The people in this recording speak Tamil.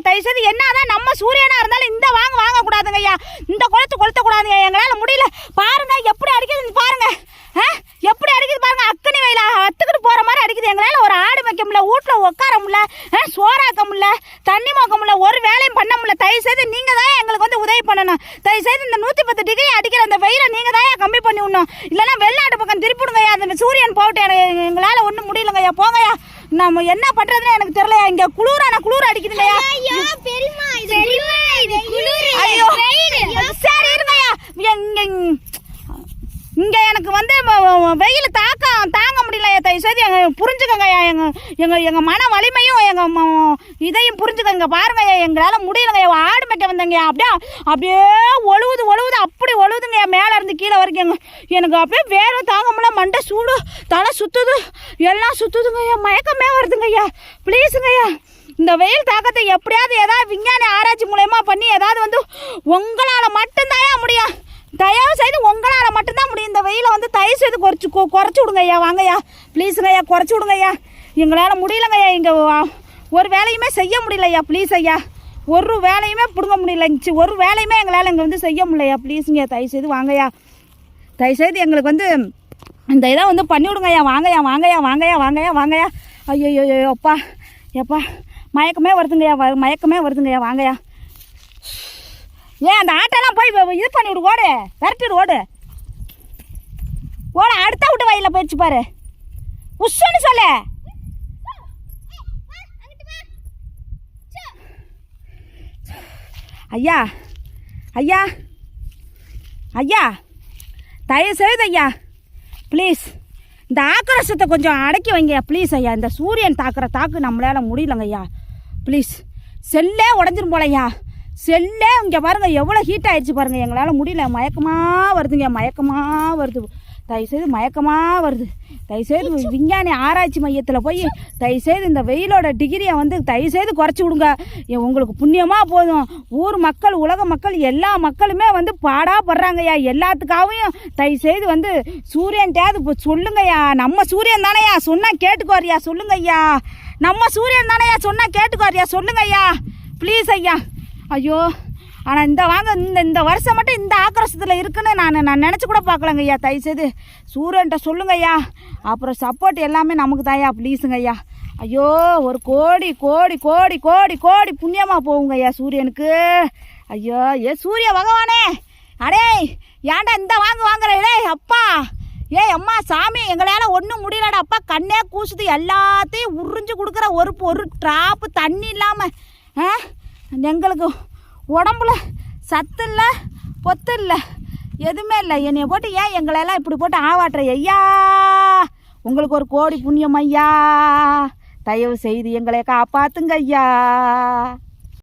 தயவு செய்து என்னதான் நம்ம சூரியனா இருந்தாலும் இந்த வாங்க வாங்கக்கூடாதுங்க ஐயா இந்த குளத்து கொளுத்த கூடாதுங்க எங்களால் முடியல. பாருங்க எப்படி அடிக்குதுன்னு பாருங்க. ஆ? எப்படி அடிக்குது பாருங்க அக்கனி வயல அத்துக்கிட்டு போற மாதிரி அடிக்குது. எங்களால் ஒரு ஆடு வைக்க முடியல வீட்டுல உட்கார முடியல ஆ, சோறாக்க முடியல தண்ணி மோக்க முடியல ஒரு வேலையும் பண்ண முடியல. தயவு செய்து நீங்க தான் எங்களுக்கு வந்து உதவி பண்ணணும். தயவு செய்து இந்த நூற்றி பத்து டிகிரி அடிக்கிற அந்த வெயில நீங்க தான் கம்மி பண்ணி விடணும். இல்லைன்னா வெளிநாட்டு பக்கம் திருப்பிடுங்கய்யா அந்த சூரியன் போட்டு எங்களால எங்களால் ஒன்றும் முடியலங்கய்யா. போங்கய்யா. நம்ம என்ன பண்றதுன்னு எனக்கு தெரியலையா? இங்க குளிரான குளிர் பெரியம்மா இது பெரியம்மா இது? குளிர். ஐயோ சரி இருங்கய்யா இங்க இங்க எனக்கு வந்து வ- வ- வெயில் தாக்கம் தாங்க முடியல எங்க புரிஞ்சுக்கங்கய்யா எங்க எங்க எங்க மன வலிமையும் எங்க இதையும் புரிஞ்சுக்கங்க. பாருங்கய்யா எங்களால முடியலங்கய்யா ஆடு மேய்க்க வந்தங்கய்யா அப்படியே அப்படியே ஒழுவுது ஒழுவுது அப்படி ஒழுவுதுங்கய்யா மேலே இருந்து கீழே வரைக்கும் எனக்கு அப்படியே வேற தாங்க முடியல மண்டை சூடு தலை சுத்துது. எல்லாம் சுத்துதுங்கய்யா மயக்கமே வருதுங்கய்யா ப்ளீஸுங்கய்யா இந்த வெயில் தாக்கத்தை எப்படியாவது ஏதாவது விஞ்ஞானி ஆராய்ச்சி மூலயமா பண்ணி ஏதாவது வந்து உங்களால் மட்டும் முடியும் தயவு செய்து உங்களால் மட்டும்தான் முடியும் இந்த வெயிலை வந்து தயவு செய்து குறைச்சி குறைச்சி விடுங்கய்யா வாங்கய்யா. ப்ளீஸுங்க ஐயா குறைச்சி விடுங்கய்யா. எங்களால் முடியலங்கய்யா இங்கே ஒரு வேலையுமே செய்ய முடியலையா ப்ளீஸ் ஐயா. ஒரு வேலையுமே பிடுங்க முடியல சி, ஒரு வேலையுமே எங்களால் இங்கே வந்து செய்ய முடியலையா ப்ளீஸுங்க தயவு செய்து வாங்கய்யா. தயவுசெய்து எங்களுக்கு வந்து இந்த இதை வந்து பண்ணி விடுங்கய்யா. வாங்கய்யா வாங்கய்யா வாங்கய்யா வாங்கய்யா வாங்கய்யா. ஐயோ ஐயோ அப்பா. எப்பா மயக்கமே வருதுங்கய்யா வ- மயக்கமே வருதுங்கய்யா வாங்கய்யா. ஏன் அந்த ஆட்டெல்லாம் போய் இது பண்ணிவிடு ஓடு. விரட்டிடு ஓடு. ஓட அடுத்த விட்டு வயலில் போயிடுச்சு பாரு. உஷன்னு சொல்லு. ஐயா ஐயா ஐயா தயவு செய்து ஐயா ப்ளீஸ் இந்த ஆக்ரோஷத்தை கொஞ்சம் அடக்கி வைங்க. ப்ளீஸ் ஐயா இந்த சூரியன் தாக்குற தாக்கு நம்மளால முடியலங்க ஐயா. ப்ளீஸ் செல்லே உடஞ்சிரும் போலையா செல்லே இங்கே பாருங்க எவ்வளோ ஹீட் ஆயிடுச்சு பாருங்க. எங்களால் முடியல. மயக்கமாக வருதுங்க மயக்கமாக வருது. தயவுசெய்து மயக்கமாக வருது. தயவுசெய்து விஞ்ஞானி ஆராய்ச்சி மையத்தில் போய் தயவுசெய்து இந்த வெயிலோட டிகிரியை வந்து தயவுசெய்து குறைச்சி விடுங்க. உங்களுக்கு புண்ணியமாக போதும். ஊர் மக்கள் உலக மக்கள் எல்லா மக்களுமே வந்து பாடாப்படுறாங்கய்யா எல்லாத்துக்காகவும் தயவுசெய்து வந்து சூரியன்ட்டையாவது இப்போ சொல்லுங்கய்யா. நம்ம சூரியன் தானேயா சொன்னால் கேட்டுக்குவாரியா சொல்லுங்க ஐயா நம்ம சூரியன் தானேயா சொன்னால் கேட்டுக்குவாரியா சொல்லுங்க ஐயா ப்ளீஸ் ஐயா. ஐயோ. ஆனால் இந்த வாங்க இந்த இந்த வருஷம் மட்டும் இந்த ஆக்ரோஷத்தில் இருக்குன்னு நான் நான் நினச்சி கூட பார்க்கலங்க ஐயா தயவுசெய்து. சூரியன்ட்ட சொல்லுங்க ஐயா. அப்புறம் சப்போர்ட் எல்லாமே நமக்கு தாயா ப்ளீஸுங்க ஐயா. ஐயோ ஒரு கோடி கோடி கோடி கோடி கோடி புண்ணியமாக போகுங்க ஐயா சூரியனுக்கு. ஐயோ ஏ சூரிய பகவானே. அடே ஏன்டா இந்த வாங்க வாங்குற அப்பா. ஏய் அம்மா சாமி எங்களால் ஒன்றும் முடியலடா. அப்பா கண்ணே கூசுது. எல்லாத்தையும் உறிஞ்சு கொடுக்குற ஒரு ஒரு ட்ராப்பு தண்ணி இல்லாமல் ஆ? எங்களுக்கு உடம்புல சத்து இல்லை பொத்து இல்லை எதுவுமே இல்லை. என்னைய போட்டு ஏன் எங்களெல்லாம் இப்படி போட்டு ஆவாட்டுற? ஐயா! உங்களுக்கு ஒரு கோடி புண்ணியம் ஐயா! தயவு செய்து எங்களை காப்பாத்துங்க ஐயா!